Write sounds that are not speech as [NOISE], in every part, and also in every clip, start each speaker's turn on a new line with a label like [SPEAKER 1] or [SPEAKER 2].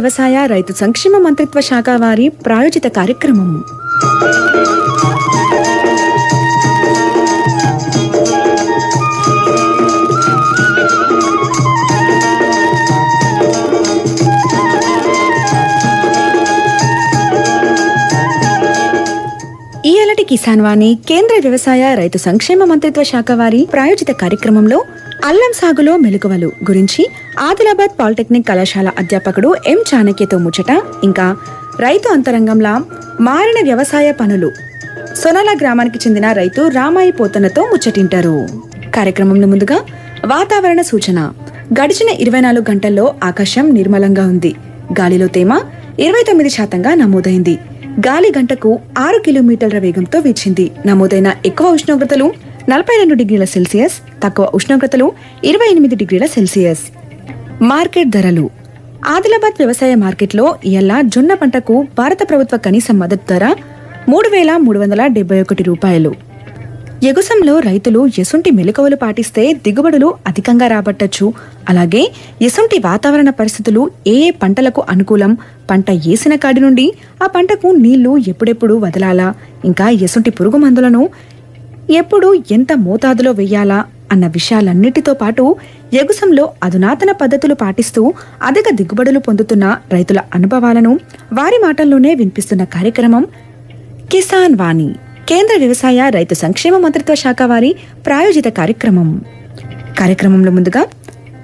[SPEAKER 1] వ్యవసాయ రైతు సంక్షేమ మంత్రిత్వ శాఖ వారి ప్రాయోజిత కార్యక్రమం ఈయలటి కిసాన్ వాణి కేంద్ర వ్యవసాయ రైతు సంక్షేమ మంత్రిత్వ శాఖ వారి ప్రాయోజిత కార్యక్రమంలో అల్లం సాగులో మెలకువలు గురించి ఆదిలాబాద్ పాలిటెక్నిక్ కళాశాల అధ్యాపకుడు ఎం చాణక్యతో ముచ్చట ఇంకా రైతు అంతరంగంలా మారిన వ్యవసాయ పనులు. సొనల గ్రామానికి చెందిన రైతు రామాయి పోతనతో ముచ్చటింటారు. కార్యక్రమంలో ముందుగా వాతావరణ సూచన. గడిచిన ఇరవై నాలుగు గంటల్లో ఆకాశం నిర్మలంగా ఉంది. గాలిలో తేమ ఇరవై తొమ్మిది శాతంగా నమోదైంది. గాలి గంటకు ఆరు కిలోమీటర్ల వేగంతో వీచింది. నమోదైన ఎక్కువ ఉష్ణోగ్రతలు నలభై రెండు డిగ్రీల సెల్సియస్ తక్కువ ఉష్ణోగ్రతలు ఇరవై ఎనిమిది డిగ్రీల సెల్సియస్. మార్కెట్ ధరలు. ఆదిలాబాద్ వ్యవసాయ మార్కెట్లో ఎలా జొన్న పంటకు భారత ప్రభుత్వ కనీస మద్దతు ధర మూడు వేల మూడు వందల డెబ్బై ఒకటి రూపాయలు. ఎగుసంలో రైతులు ఎసుంటి మెలకువలు పాటిస్తే దిగుబడులు అధికంగా రాబట్టచ్చు. అలాగే ఎసుంటి వాతావరణ పరిస్థితులు ఏ ఏ పంటలకు అనుకూలం పంట వేసిన కాడి నుండి ఆ పంటకు నీళ్ళు ఎప్పుడెప్పుడు వదలాలా? ఇంకా ఎసుంటి పురుగు మందులను ఎప్పుడు ఎంత మోతాదులో వెయ్యాలా అన్న విషయాలన్నిటితో పాటు ఎగుసంలో అధునాతన పద్ధతులు పాటిస్తూ అధిక దిగుబడులు పొందుతున్న రైతుల అనుభవాలను వారి మాటల్లోనే వినిపిస్తున్న కార్యక్రమం కిసాన్ వాణి కేంద్ర వ్యవసాయ రైతు సంక్షేమ మంత్రిత్వ శాఖ వారి ప్రాయోజిత కార్యక్రమం. కార్యక్రమంలో ముందుగా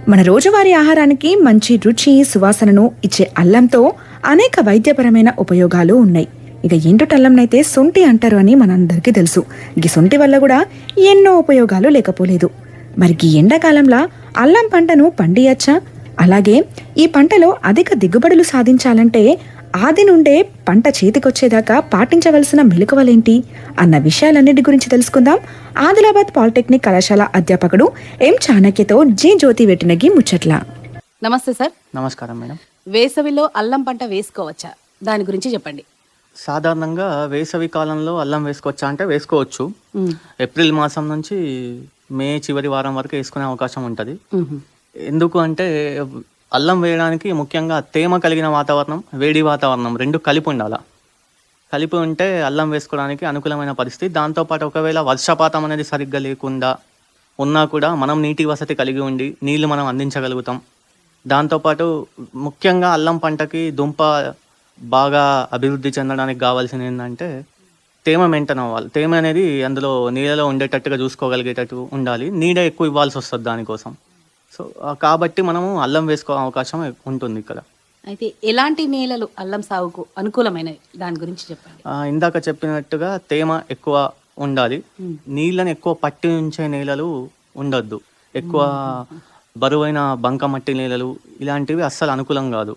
[SPEAKER 1] మన రోజువారీ ఆహారానికి మంచి రుచి సువాసనను ఇచ్చే అల్లంతో అనేక వైద్యపరమైన ఉపయోగాలు ఉన్నాయి. ఇక ఏంటో అల్లంనైతే సొంటి అంటారు అని మనందరికీ తెలుసు. ఈ సొంటి వల్ల కూడా ఎన్నో ఉపయోగాలు లేకపోలేదు. మరి ఈ ఎండాకాలంలో అల్లం పంటను పండియచ్చా? అలాగే ఈ పంటలో అధిక దిగుబడులు సాధించాలంటే ఆది నుండే పంట చేతికొచ్చేదాకా పాటించవలసిన మెలకువలేంటి అన్న విషయాలన్నిటి గురించి తెలుసుకుందాం. ఆదిలాబాద్ పాలిటెక్నిక్ కళాశాల అధ్యాపకుడు ఎం చాణక్యతో జి జ్యోతి వెట్టినగి ముచ్చట్ల.
[SPEAKER 2] నమస్తే సార్.
[SPEAKER 3] నమస్కారం మేడం.
[SPEAKER 2] వేసవిలో అల్లం పంట వేసుకోవచ్చా? దాని గురించి చెప్పండి.
[SPEAKER 3] సాధారణంగా వేసవి కాలంలో అల్లం వేసుకోవచ్చా అంటే వేసుకోవచ్చు. ఏప్రిల్ మాసం నుంచి మే చివరి వారం వరకు వేసుకునే అవకాశం ఉంటుంది. ఎందుకు అంటే అల్లం వేయడానికి ముఖ్యంగా తేమ కలిగిన వాతావరణం వేడి వాతావరణం రెండు కలిపి ఉండాలి. కలిపి ఉంటే అల్లం వేసుకోవడానికి అనుకూలమైన పరిస్థితి. దాంతోపాటు ఒకవేళ వర్షపాతం అనేది సరిగ్గా లేకుండా ఉన్నా కూడా మనం నీటి వసతి కలిగి ఉండి నీళ్ళు మనం అందించగలుగుతాం. దాంతోపాటు ముఖ్యంగా అల్లం పంటకి దుంప బాగా అభివృద్ధి చెందడానికి కావాల్సింది ఏంటంటే తేమ మెయింటైన్ అవ్వాలి. తేమ అనేది అందులో నీళ్ళలో ఉండేటట్టుగా చూసుకోగలిగేటట్టు ఉండాలి. నీడ ఎక్కువ ఇవ్వాల్సి వస్తుంది దానికోసం. సో కాబట్టి మనము అల్లం వేసుకో అవకాశం ఉంటుంది ఇక్కడ.
[SPEAKER 2] అయితే ఎలాంటి నేలలు అల్లం సాగుకు అనుకూలమైనవి దాని గురించి చెప్పండి.
[SPEAKER 3] ఇందాక చెప్పినట్టుగా తేమ ఎక్కువ ఉండాలి. నీళ్ళని ఎక్కువ పట్టి ఉంచే నేలలు ఉండొద్దు. ఎక్కువ బరువైన బంక మట్టి నేలలు ఇలాంటివి అస్సలు అనుకూలం కాదు.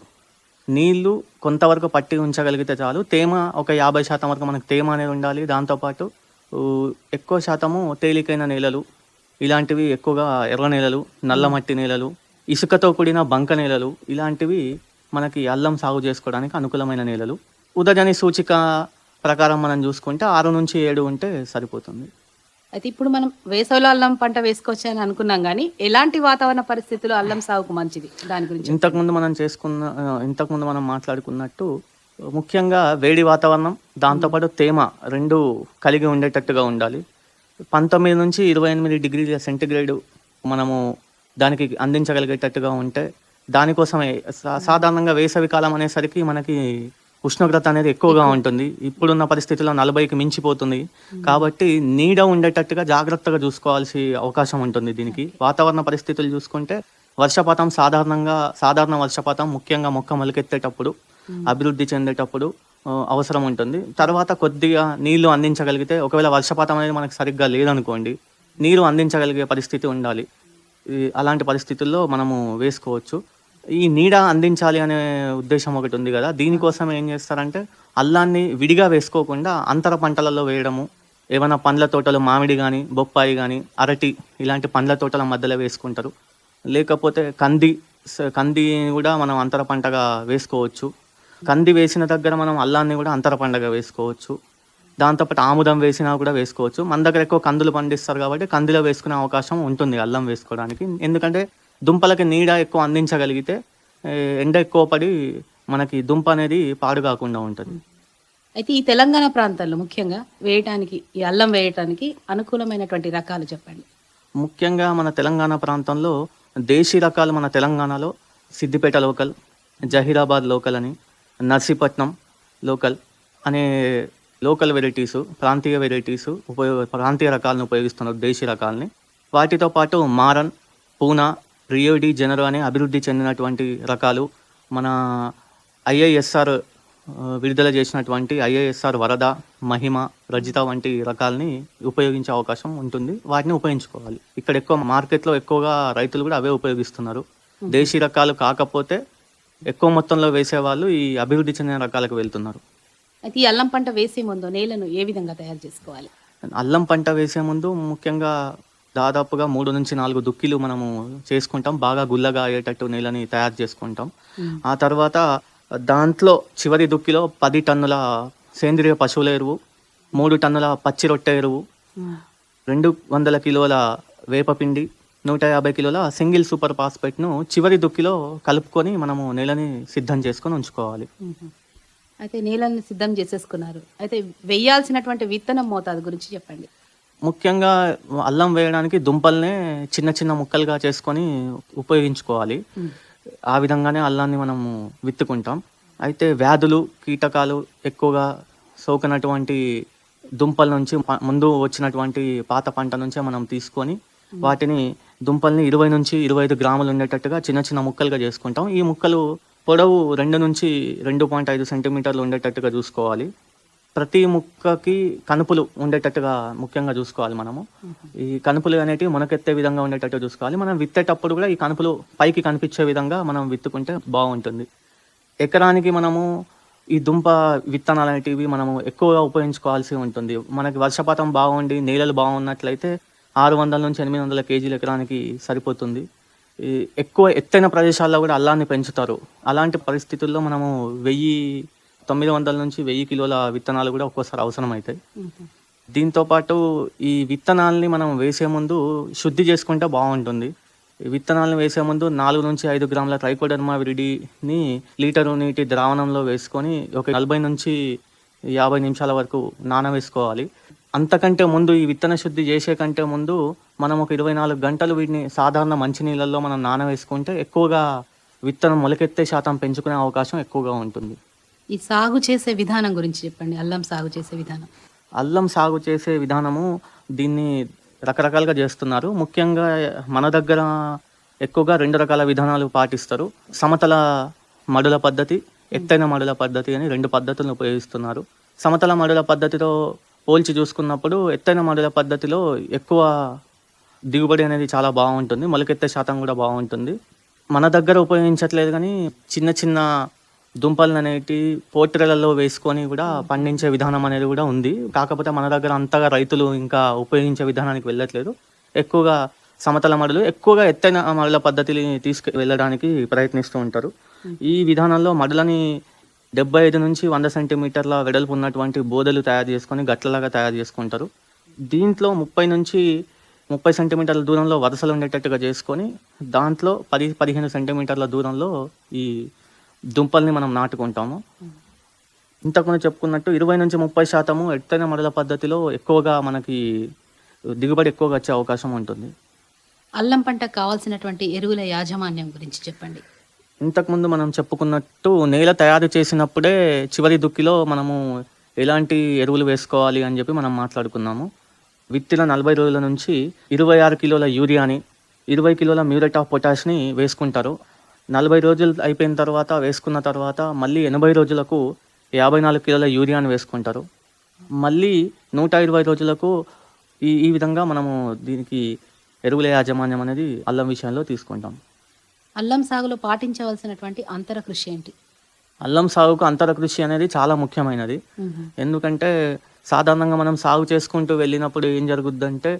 [SPEAKER 3] నీళ్ళు కొంతవరకు పట్టి ఉంచగలిగితే చాలు. తేమ ఒక యాభై శాతం వరకు మనకు తేమ అనేది ఉండాలి. దాంతోపాటు ఎక్కువ శాతము తేలికైన నేలలు ఇలాంటివి ఎక్కువగా ఎర్ర నేలలు నల్ల మట్టి నేలలు ఇసుకతో కూడిన బంక నేలలు ఇలాంటివి మనకి అల్లం సాగు చేసుకోవడానికి అనుకూలమైన నేలలు. ఉదజని సూచిక ప్రకారం మనం చూసుకుంటే ఆరు నుంచి ఏడు ఉంటే సరిపోతుంది.
[SPEAKER 2] అయితే ఇప్పుడు మనం వేసవిలో అల్లం పంట వేసుకోవచ్చా అని అనుకున్నాం కానీ ఎలాంటి వాతావరణ పరిస్థితుల్లో అల్లం సాగుకు మంచిది? దాని గురించి
[SPEAKER 3] ఇంతకుముందు మనం చేసుకున్న ఇంతకుముందు మనం మాట్లాడుకున్నట్టు ముఖ్యంగా వేడి వాతావరణం దాంతోపాటు తేమ రెండు కలిగి ఉండేటట్టుగా ఉండాలి. పంతొమ్మిది నుంచి ఇరవై ఎనిమిది డిగ్రీల సెంటిగ్రేడ్ మనము దానికి అందించగలిగేటట్టుగా ఉంటే దానికోసమే సాధారణంగా వేసవి కాలం అనేసరికి మనకి ఉష్ణోగ్రత అనేది ఎక్కువగా ఉంటుంది. ఇప్పుడున్న పరిస్థితుల్లో నలభైకి మించిపోతుంది. కాబట్టి నీడ ఉండేటట్టుగా జాగ్రత్తగా చూసుకోవాల్సి అవకాశం ఉంటుంది దీనికి. వాతావరణ పరిస్థితులు చూసుకుంటే వర్షపాతం సాధారణంగా సాధారణ వర్షపాతం ముఖ్యంగా మొక్క మొలకెత్తేటప్పుడు అభివృద్ధి చెందేటప్పుడు అవసరం ఉంటుంది. తర్వాత కొద్దిగా నీళ్ళు అందించగలిగితే ఒకవేళ వర్షపాతం అనేది మనకు సరిగ్గా లేదనుకోండి నీరు అందించగలిగే పరిస్థితి ఉండాలి. అలాంటి పరిస్థితుల్లో మనము వేసుకోవచ్చు. ఈ నీడ అందించాలి అనే ఉద్దేశం ఒకటి ఉంది కదా. దీనికోసం ఏం చేస్తారంటే అల్లాన్ని విడిగా వేసుకోకుండా అంతర పంటలలో వేయడము ఏమైనా పండ్ల తోటలు మామిడి కానీ బొప్పాయి కానీ అరటి ఇలాంటి పండ్ల తోటల మధ్యలో వేసుకుంటారు. లేకపోతే కంది కంది కూడా మనం అంతర పంటగా వేసుకోవచ్చు. కంది వేసిన దగ్గర మనం అల్లాన్ని కూడా అంతర పంటగా వేసుకోవచ్చు. దాంతోపాటు ఆముదం వేసినా కూడా వేసుకోవచ్చు. మన దగ్గర ఎక్కువ కందులు పండిస్తారు కాబట్టి కందిలో వేసుకునే అవకాశం ఉంటుంది అల్లం వేసుకోవడానికి. ఎందుకంటే దుంపలకి నీడ ఎక్కువ అందించగలిగితే ఎండ ఎక్కువ పడి మనకి దుంప అనేది పాడు కాకుండా ఉంటుంది.
[SPEAKER 2] అయితే ఈ తెలంగాణ ప్రాంతాల్లో ముఖ్యంగా వేయటానికి ఈ అల్లం వేయటానికి అనుకూలమైనటువంటి రకాలు చెప్పండి.
[SPEAKER 3] ముఖ్యంగా మన తెలంగాణ ప్రాంతంలో దేశీ రకాలు మన తెలంగాణలో సిద్దిపేట లోకల్ జహీరాబాద్ లోకల్ అని నర్సీపట్నం లోకల్ అనే లోకల్ వెరైటీస్ ప్రాంతీయ వెరైటీస్ ఉపయోగ ప్రాంతీయ రకాలను ఉపయోగిస్తున్నారు దేశీ రకాలని. వాటితో పాటు మారన్ పూనా రియోడి జనరో అనే అభివృద్ధి చెందినటువంటి రకాలు మన ఐఐఎస్ఆర్ విడుదల చేసినటువంటి ఐఐఎస్ఆర్ వరద మహిమ రజిత వంటి రకాలని ఉపయోగించే అవకాశం ఉంటుంది. వాటిని ఉపయోగించుకోవాలి. ఇక్కడ ఎక్కువ మార్కెట్లో ఎక్కువగా రైతులు కూడా అవే ఉపయోగిస్తున్నారు. దేశీ రకాలు కాకపోతే ఎక్కువ మొత్తంలో వేసేవాళ్ళు ఈ అభివృద్ధి చెందిన రకాలకు వెళ్తున్నారు.
[SPEAKER 2] అయితే ఈ అల్లం పంట వేసే ముందు నేలను ఏ విధంగా తయారు చేసుకోవాలి?
[SPEAKER 3] అల్లం పంట వేసే ముందు ముఖ్యంగా దాదాపుగా మూడు నుంచి నాలుగు దుక్కిలు మనము చేసుకుంటాం. బాగా గుల్లగా అయ్యేటట్టు నేలని తయారు చేసుకుంటాం. ఆ తర్వాత దాంట్లో చివరి దుక్కిలో పది టన్నుల సేంద్రియ పశువుల ఎరువు మూడు టన్నుల పచ్చి రొట్టె ఎరువు రెండు వందల కిలోల వేపపిండి నూట యాభై కిలోల సింగిల్ సూపర్ ఫాస్ఫేట్ను చివరి దుక్కిలో కలుపుకొని మనము నేలని సిద్ధం చేసుకొని ఉంచుకోవాలి.
[SPEAKER 2] అయితే నేలని సిద్ధం చేసేసుకున్నారు. అయితే వేయాల్సినటువంటి విత్తనం మోతాదు గురించి చెప్పండి.
[SPEAKER 3] ముఖ్యంగా అల్లం వేయడానికి దుంపల్నే చిన్న చిన్న ముక్కలుగా చేసుకొని ఉపయోగించుకోవాలి. ఆ విధంగానే అల్లాన్ని మనము విత్తుకుంటాం. అయితే వ్యాధులు కీటకాలు ఎక్కువగా సోకనటువంటి దుంపల నుంచి ముందు వచ్చినటువంటి పాత పంట నుంచే మనం తీసుకొని వాటిని దుంపల్ని ఇరవై నుంచి ఇరవై ఐదు గ్రాములు ఉండేటట్టుగా చిన్న చిన్న ముక్కలుగా చేసుకుంటాం. ఈ ముక్కలు పొడవు రెండు నుంచి రెండు పాయింట్ ఐదు సెంటీమీటర్లు ఉండేటట్టుగా చూసుకోవాలి. ప్రతి ముక్కకి కనుపులు ఉండేటట్టుగా ముఖ్యంగా చూసుకోవాలి మనము. ఈ కనుపులు అనేటివి మనకెత్తే విధంగా ఉండేటట్టు చూసుకోవాలి. మనం విత్తేటప్పుడు కూడా ఈ కనుపులు పైకి కనిపించే విధంగా మనం విత్తుకుంటే బాగుంటుంది. ఎకరానికి మనము ఈ దుంప విత్తనాలు అనేటివి మనము ఎక్కువగా ఉపయోగించుకోవాల్సి ఉంటుంది. మనకి వర్షపాతం బాగుండి నేలలు బాగున్నట్లయితే ఆరు వందల నుంచి ఎనిమిది వందల కేజీల ఎకరానికి సరిపోతుంది. ఈ ఎక్కువ ఎత్తైన ప్రదేశాల్లో కూడా అల్లాన్ని పెంచుతారు. అలాంటి పరిస్థితుల్లో మనము వెయ్యి తొమ్మిది వందల నుంచి వెయ్యి కిలోల విత్తనాలు కూడా ఒక్కోసారి అవసరం అవుతాయి దీంతో పాటు ఈ విత్తనాల్ని మనం వేసే ముందు శుద్ధి చేసుకుంటే బాగుంటుంది. ఈ విత్తనాలను వేసే ముందు నాలుగు నుంచి ఐదు గ్రాముల ట్రైకోడర్మా విరిడిని లీటరు నీటి ద్రావణంలో వేసుకొని ఒక నలభై నుంచి యాభై నిమిషాల వరకు నానవేసుకోవాలి. అంతకంటే ముందు ఈ విత్తన శుద్ధి చేసే కంటే ముందు మనం ఒక ఇరవై నాలుగు గంటలు వీటిని సాధారణ మంచినీళ్ళల్లో మనం నానవేసుకుంటే ఎక్కువగా విత్తనం మొలకెత్తే శాతం పెంచుకునే అవకాశం ఎక్కువగా ఉంటుంది.
[SPEAKER 2] ఈ సాగు చేసే విధానం గురించి చెప్పండి. అల్లం సాగు చేసే విధానం.
[SPEAKER 3] అల్లం సాగు చేసే విధానము దీన్ని రకరకాలుగా చేస్తున్నారు. ముఖ్యంగా మన దగ్గర ఎక్కువగా రెండు రకాల విధానాలు పాటిస్తారు. సమతల మడుల పద్ధతి ఎత్తైన మడుల పద్ధతి అని రెండు పద్ధతులను ఉపయోగిస్తున్నారు. సమతల మడుల పద్ధతితో పోల్చి చూసుకున్నప్పుడు ఎత్తైన మడుల పద్ధతిలో ఎక్కువ దిగుబడి అనేది చాలా బాగుంటుంది. మొలకెత్తే శాతం కూడా బాగుంటుంది. మన దగ్గర ఉపయోగించట్లేదు కానీ చిన్న చిన్న దుంపలు అనేటి పోట్రలలో వేసుకొని కూడా పండించే విధానం అనేది కూడా ఉంది. కాకపోతే మన దగ్గర అంతగా రైతులు ఇంకా ఉపయోగించే విధానానికి వెళ్ళట్లేదు. ఎక్కువగా సమతల మడులు ఎక్కువగా ఎత్తైన మడుల పద్ధతిని తీసుకు వెళ్ళడానికి ప్రయత్నిస్తూ ఉంటారు. ఈ విధానంలో మడులని డెబ్బై ఐదు నుంచి వంద సెంటీమీటర్ల వెడల్పు ఉన్నటువంటి బోదెలు తయారు చేసుకొని గట్లలాగా తయారు చేసుకుంటారు. దీంట్లో ముప్పై నుంచి ముప్పై సెంటీమీటర్ల దూరంలో వరుసలు ఉండేటట్టుగా చేసుకొని దాంట్లో పది పదిహేను సెంటీమీటర్ల దూరంలో ఈ దుంపల్ని మనం నాటుకుంటాము. ఇంతకుముందు చెప్పుకున్నట్టు ఇరవై నుంచి ముప్పై శాతము ఎత్తైన మడల పద్ధతిలో ఎక్కువగా మనకి దిగుబడి ఎక్కువగా వచ్చే అవకాశం ఉంటుంది.
[SPEAKER 2] అల్లం పంటకు కావాల్సినటువంటి ఎరువుల యాజమాన్యం గురించి చెప్పండి.
[SPEAKER 3] ఇంతకుముందు మనం చెప్పుకున్నట్టు నేల తయారు చేసినప్పుడే చివరి దుక్కిలో మనము ఎలాంటి ఎరువులు వేసుకోవాలి అని చెప్పి మనం మాట్లాడుకున్నాము. విత్తిన నలభై రోజుల నుంచి ఇరవై ఆరు కిలోల యూరియాని ఇరవై కిలోల మ్యూరేట్ ఆఫ్ పొటాష్ని వేసుకుంటారు. నలభై రోజులు అయిపోయిన తర్వాత వేసుకున్న తర్వాత మళ్ళీ ఎనభై రోజులకు యాభై నాలుగు కిలోల యూరియాని వేసుకుంటారు. మళ్ళీ నూట ఇరవై రోజులకు ఈ ఈ విధంగా మనము దీనికి ఎరువుల యాజమాన్యం అనేది అల్లం విషయంలో తీసుకుంటాం.
[SPEAKER 2] అల్లం సాగులో పాటించవలసినటువంటి అంతర కృషి ఏంటి?
[SPEAKER 3] అల్లం సాగుకు అంతర కృషి అనేది చాలా ముఖ్యమైనది. ఎందుకంటే సాధారణంగా మనం సాగు చేసుకుంటూ వెళ్ళినప్పుడు ఏం జరుగుద్దంటే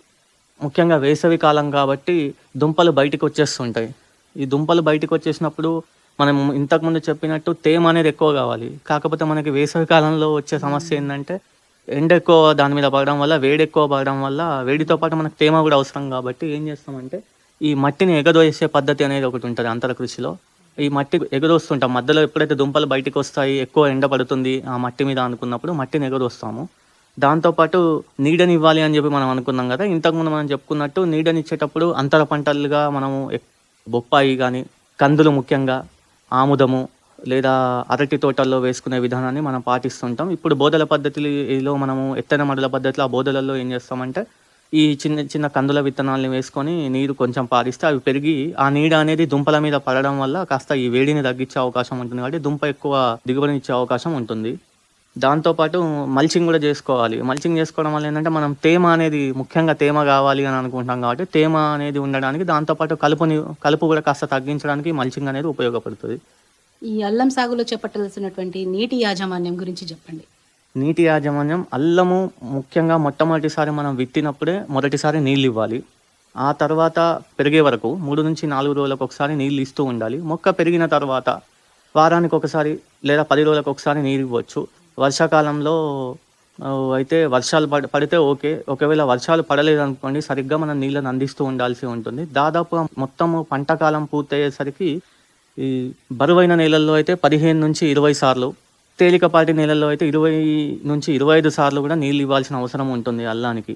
[SPEAKER 3] ముఖ్యంగా వేసవి కాలం కాబట్టి దుంపలు బయటికి వచ్చేస్తుంటాయి. ఈ దుంపలు బయటికి వచ్చేసినప్పుడు మనం ఇంతకుముందు చెప్పినట్టు తేమ అనేది ఎక్కువ కావాలి. కాకపోతే మనకి వేసవి కాలంలో వచ్చే సమస్య ఏంటంటే ఎండ ఎక్కువ దాని మీద పడడం వల్ల వేడి ఎక్కువ పడడం వల్ల వేడితో పాటు మనకు తేమ కూడా అవసరం కాబట్టి ఏం చేస్తామంటే ఈ మట్టిని ఎగదోసే పద్ధతి అనేది ఒకటి ఉంటుంది అంతర కృషిలో. ఈ మట్టి ఎగదోస్తుంటాం. మధ్యలో ఎప్పుడైతే దుంపలు బయటికి వస్తాయి ఎక్కువ ఎండ పడుతుంది ఆ మట్టి మీద అనుకున్నప్పుడు మట్టిని ఎగదోస్తాము. దాంతోపాటు నీడని ఇవ్వాలి అని చెప్పి మనం అనుకున్నాం కదా. ఇంతకుముందు మనం చెప్పుకున్నట్టు నీడని ఇచ్చేటప్పుడు అంతర పంటలుగా మనము బొప్పాయి కానీ కందులు ముఖ్యంగా ఆముదము లేదా అరటి తోటల్లో వేసుకునే విధానాన్ని మనం పాటిస్తుంటాం. ఇప్పుడు బోధల పద్ధతిలో మనము ఎత్తైన మడల పద్ధతిలో ఆ బోధలలో ఏం చేస్తామంటే ఈ చిన్న చిన్న కందుల విత్తనాలని వేసుకొని నీరు కొంచెం పారిస్తే అవి పెరిగి ఆ నీడ అనేది దుంపల మీద పడడం వల్ల కాస్త ఈ వేడిని తగ్గించే అవకాశం ఉంటుంది. కాబట్టి దుంప ఎక్కువ దిగుబడినిచ్చే అవకాశం ఉంటుంది. దాంతోపాటు మల్చింగ్ కూడా చేసుకోవాలి. మల్చింగ్ చేసుకోవడం వల్ల ఏంటంటే మనం తేమ అనేది ముఖ్యంగా తేమ కావాలి అని అనుకుంటాం కాబట్టి తేమ అనేది ఉండడానికి దాంతోపాటు కలుపుని కలుపు కూడా కాస్త తగ్గించడానికి మల్చింగ్ అనేది ఉపయోగపడుతుంది.
[SPEAKER 2] ఈ అల్లం సాగులో చేపట్టాల్సినటువంటి నీటి యాజమాన్యం గురించి చెప్పండి.
[SPEAKER 3] నీటి యాజమాన్యం అల్లము ముఖ్యంగా మొట్టమొదటిసారి మనం విత్తినప్పుడే మొదటిసారి నీళ్ళు ఇవ్వాలి. ఆ తర్వాత పెరిగే వరకు మూడు నుంచి నాలుగు రోజులకు ఒకసారి నీళ్ళు ఇస్తూ ఉండాలి. మొక్క పెరిగిన తర్వాత వారానికి ఒకసారి లేదా పది రోజులకు ఒకసారి నీరు ఇవ్వచ్చు. వర్షాకాలంలో అయితే వర్షాలు పడ పడితే ఓకే. ఒకవేళ వర్షాలు పడలేదు అనుకోండి సరిగ్గా మనం నీళ్ళని అందిస్తూ ఉండాల్సి ఉంటుంది. దాదాపు మొత్తము పంట కాలం పూర్తయ్యేసరికి ఈ బరువైన నేలల్లో అయితే పదిహేను నుంచి ఇరవై సార్లు తేలికపాటి నేలల్లో అయితే ఇరవై నుంచి ఇరవై ఐదు సార్లు కూడా నీళ్ళు ఇవ్వాల్సిన అవసరం ఉంటుంది అల్లానికి.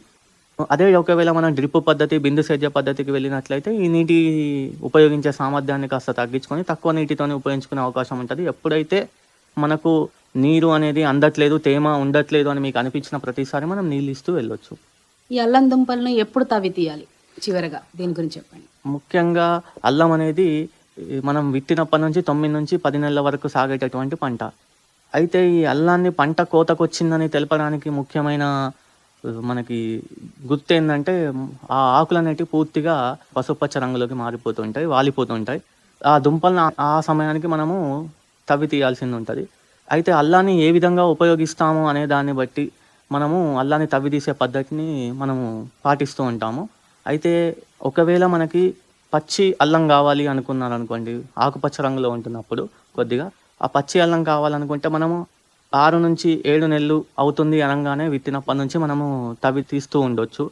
[SPEAKER 3] అదే ఒకవేళ మనం డ్రిప్ పద్ధతి బిందు సేద్య పద్ధతికి వెళ్ళినట్లయితే ఈ నీటి ఉపయోగించే సామర్థ్యాన్ని కాస్త తగ్గించుకొని తక్కువ నీటితోనే ఉపయోగించుకునే అవకాశం ఉంటుంది. ఎప్పుడైతే మనకు నీరు అనేది అందట్లేదు తేమ ఉండట్లేదు అని మీకు అనిపించిన ప్రతిసారి మనం నీళ్ళు ఇస్తూ వెళ్ళొచ్చు.
[SPEAKER 2] ఈ అల్లం దుంపలను ఎప్పుడు తవ్వి తీయాలి? చివరగా దీని గురించి చెప్పండి.
[SPEAKER 3] ముఖ్యంగా అల్లం అనేది మనం విత్తినప్పటి నుంచి తొమ్మిది నుంచి పది నెలల వరకు సాగేటటువంటి పంట. అయితే ఈ అల్లాన్ని పంట కోతకొచ్చిందని తెలపడానికి ముఖ్యమైన మనకి గుర్తు ఏంటంటే ఆ ఆకులు అనేటివి పూర్తిగా పసుపచ్చ రంగులోకి మారిపోతుంటాయి వాలిపోతుంటాయి. ఆ దుంపలను ఆ సమయానికి మనము తవ్వి తీయాల్సింది ఉంటుంది. అయితే అల్లాన్ని ఏ విధంగా ఉపయోగిస్తాము అనే దాన్ని బట్టి మనము అల్లాన్ని తవ్వి తీసే పద్ధతిని మనము పాటిస్తూ ఉంటాము. అయితే ఒకవేళ మనకి పచ్చి అల్లం కావాలి అనుకున్నారు అనుకోండి ఆకుపచ్చ రంగులో ఉంటున్నప్పుడు కొద్దిగా ఆ పచ్చి అల్లం కావాలనుకుంటే మనము ఆరు నుంచి ఏడు నెలలు అవుతుంది అనగానే విత్తినప్పటి నుంచి మనము తవ్వి తీస్తూ ఉండొచ్చు.